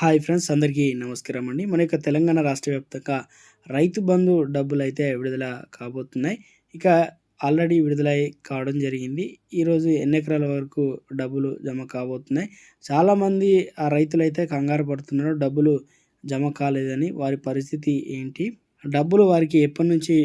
Hi friends అందరికీ నమస్కారం అండి. మన యొక్క తెలంగాణ రాష్ట్ర వ్యాప్తంగా రైతు బంధు డబ్బులు అయితే విడుదల కాబోతున్నాయి. ఇక ఆల్రెడీ విడుదల కావడం జరిగింది. ఈరోజు ఎన్ని ఎకరాల వరకు డబ్బులు జమ కాబోతున్నాయి. చాలామంది ఆ రైతులు అయితే కంగారు పడుతున్నారు. డబ్బులు జమ కాలేదని వారి పరిస్థితి ఏంటి? డబ్బులు వారికి ఎప్పటి నుంచి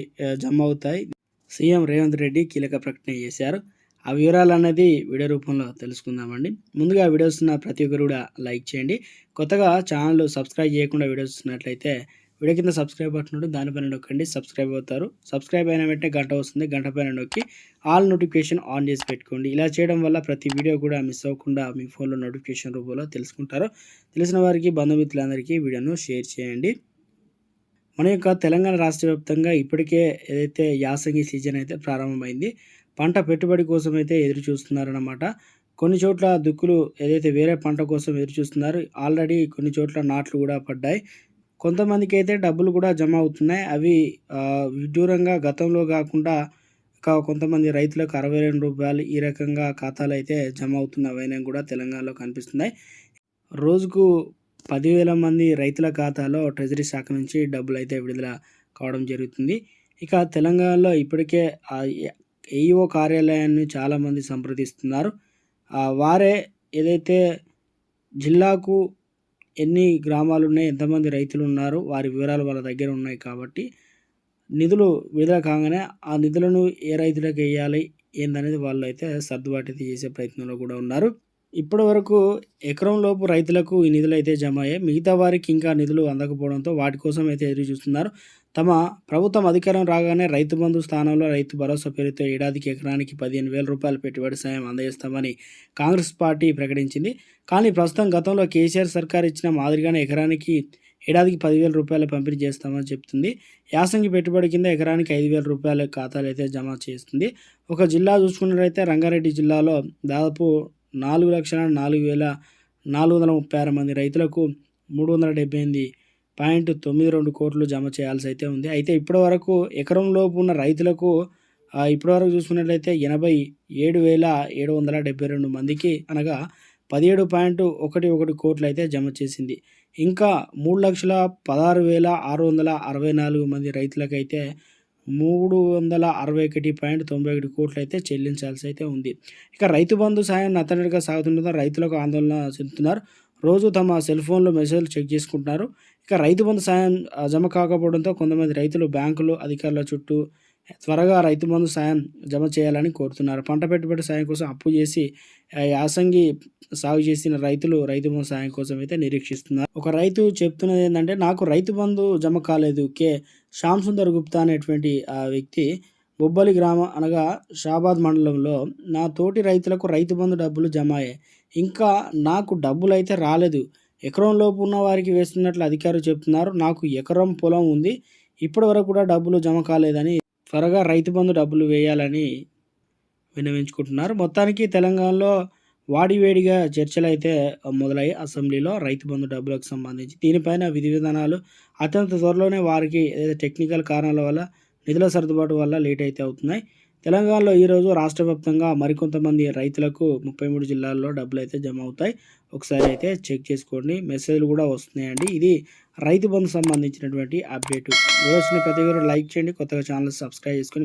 జమ అవుతాయి? సీఎం రేవంత్ రెడ్డి కీలక ప్రకటన చేశారు. ఆ వివరాలు అనేది వీడియో రూపంలో తెలుసుకుందామండి. ముందుగా వీడియోస్ ఉన్న ప్రతి ఒక్కరు కూడా లైక్ చేయండి. కొత్తగా ఛానల్ సబ్స్క్రైబ్ చేయకుండా వీడియోస్ చూస్తున్నట్లయితే వీడియో కింద సబ్స్క్రైబ్ బటన్ ఉంటుంది దానిపైన నొక్కండి సబ్స్క్రైబ్ అవుతారు. సబ్స్క్రైబ్ అయిన వెంటనే గంట వస్తుంది గంట పైన నొక్కి ఆల్ నోటిఫికేషన్ ఆన్ చేసి పెట్టుకోండి. ఇలా చేయడం వల్ల ప్రతి వీడియో కూడా మిస్ అవ్వకుండా మీ ఫోన్లో నోటిఫికేషన్ రూపంలో తెలుసుకుంటారు. తెలిసిన వారికి బంధుమిత్రులందరికీ వీడియోను షేర్ చేయండి. మన యొక్క తెలంగాణ రాష్ట్ర వ్యాప్తంగా ఇప్పటికే ఏదైతే యాసంగి సీజన్ అయితే ప్రారంభమైంది పంట పెట్టుబడి కోసం అయితే ఎదురు చూస్తున్నారన్నమాట. కొన్ని చోట్ల దుక్కులు ఏదైతే వేరే పంట కోసం ఎదురు చూస్తున్నారు ఆల్రెడీ కొన్ని చోట్ల నాట్లు కూడా పడ్డాయి. కొంతమందికి అయితే డబ్బులు కూడా జమ అవుతున్నాయి. అవి విడ్డూరంగా గతంలో కాకుండా ఇంకా కొంతమంది రైతులకు అరవై రెండు రూపాయలు ఈ రకంగా ఖాతాలు అయితే జమ అవుతున్నవైనా కూడా తెలంగాణలో కనిపిస్తున్నాయి. రోజుకు పదివేల మంది రైతుల ఖాతాలో ట్రెజరీ శాఖ నుంచి డబ్బులు అయితే విడుదల కావడం జరుగుతుంది. ఇక తెలంగాణలో ఇప్పటికే ఏఈఓ కార్యాలయాన్ని చాలామంది సంప్రదిస్తున్నారు. వారే ఏదైతే జిల్లాకు ఎన్ని గ్రామాలు ఉన్నాయి ఎంతమంది రైతులు ఉన్నారు వారి వివరాలు వాళ్ళ దగ్గర ఉన్నాయి కాబట్టి నిధులు విడుదల కాగానే ఆ నిధులను ఏ రైతులకు వేయాలి ఏందనేది వాళ్ళు అయితే సర్దుబాటు అయితే చేసే ప్రయత్నంలో కూడా ఉన్నారు. ఇప్పటి వరకు ఎకరం లోపు రైతులకు ఈ నిధులు అయితే జమ అయ్యాయి మిగతా వారికి ఇంకా నిధులు అందకపోవడంతో వాటి కోసం అయితే ఎదురు చూస్తున్నారు తమ ప్రభుత్వం అధికారం రాగానే రైతు బంధు స్థానంలో రైతు భరోసా పేరుతో ఏడాదికి ఎకరానికి పదిహేను వేల రూపాయల పెట్టుబడి సాయం అందజేస్తామని కాంగ్రెస్ పార్టీ ప్రకటించింది. కానీ ప్రస్తుతం గతంలో కేసీఆర్ సర్కార్ ఇచ్చిన మాదిరిగానే ఎకరానికి ఏడాదికి పదివేల రూపాయలు పంపిణీ చేస్తామని చెప్తుంది. యాసంగి పెట్టుబడి కింద ఎకరానికి ఐదు వేల రూపాయల ఖాతాలు అయితే జమ చేస్తుంది. ఒక జిల్లా చూసుకున్నట్లయితే రంగారెడ్డి జిల్లాలో దాదాపు నాలుగు లక్షల నాలుగు వేల నాలుగు వందల ముప్పై ఆరు మంది రైతులకు మూడు వందల డెబ్బై ఎనిమిది పాయింట్ తొమ్మిది రెండు కోట్లు జమ చేయాల్సి అయితే ఉంది. అయితే ఇప్పటి వరకు ఎకరం లోపు ఉన్న రైతులకు ఇప్పటివరకు చూసుకున్నట్లయితే ఎనభై ఏడు వేల ఏడు వందల డెబ్బై రెండు మందికి అనగా పదిహేడు పాయింట్ ఒకటి ఒకటి కోట్లు అయితే జమ చేసింది. ఇంకా మూడు లక్షల పదహారు వేల ఆరు వందల అరవై నాలుగు మంది రైతులకైతే మూడు వందల అరవై ఒకటి పాయింట్ తొంభై ఒకటి కోట్లు అయితే చెల్లించాల్సి అయితే ఉంది. ఇక రైతు బంధు సాయం నత్తనడిగా సాగుతుండగా రైతులకు ఆందోళన చెందుతున్నారు. రోజు తమ సెల్ ఫోన్లో మెసేజ్లు చెక్ చేసుకుంటున్నారు. ఇక రైతు బంధు సాయం జమ కాకపోవడంతో కొంతమంది రైతులు బ్యాంకులు అధికారుల చుట్టూ త్వరగా రైతు బంధు సాయం జమ చేయాలని కోరుతున్నారు. పంట పెట్టుబడి సాయం కోసం అప్పు చేసి యాసంగి సాగు చేసిన రైతులు రైతు బంధు సాయం కోసం అయితే నిరీక్షిస్తున్నారు. ఒక రైతు చెప్తున్నది ఏంటంటే నాకు రైతు బంధు జమ కాలేదు. కే. శ్యామ్ సుందర్ గుప్తా అనేటువంటి ఆ వ్యక్తి బొబ్బలి గ్రామం అనగా షాబాద్ మండలంలో నా తోటి రైతులకు రైతు బంధు డబ్బులు జమ అయ్యాయి ఇంకా నాకు డబ్బులు అయితే రాలేదు. ఎకరం లోపు ఉన్న వారికి వేస్తున్నట్లు అధికారులు చెప్తున్నారు. నాకు ఎకరం పొలం ఉంది. ఇప్పటి వరకు కూడా డబ్బులు జమ కాలేదని త్వరగా రైతు బంధు డబ్బులు వేయాలని విన్నవించుకుంటున్నారు. మొత్తానికి తెలంగాణలో వాడివేడిగా చర్చలు అయితే మొదలయ్యి అసెంబ్లీలో రైతు బంధు డబ్బులకు సంబంధించి దీనిపైన విధి విధానాలు అత్యంత త్వరలోనే వారికి ఏదైతే టెక్నికల్ కారణాల వల్ల నిధుల సర్దుబాటు వల్ల లేట్ అయితే అవుతున్నాయి. తెలంగాణలో ఈరోజు రాష్ట్ర వ్యాప్తంగా మరికొంతమంది రైతులకు ముప్పై మూడు జిల్లాల్లో డబ్బులు అయితే జమ అవుతాయి. ఒకసారి అయితే చెక్ చేసుకోండి. మెసేజ్లు కూడా వస్తున్నాయండి. ఇది రైతు బంధు సంబంధించినటువంటి అప్డేట్. వచ్చిన ప్రతి ఒక్కరు లైక్ చేయండి. కొత్తగా ఛానల్ సబ్స్క్రైబ్ చేసుకొని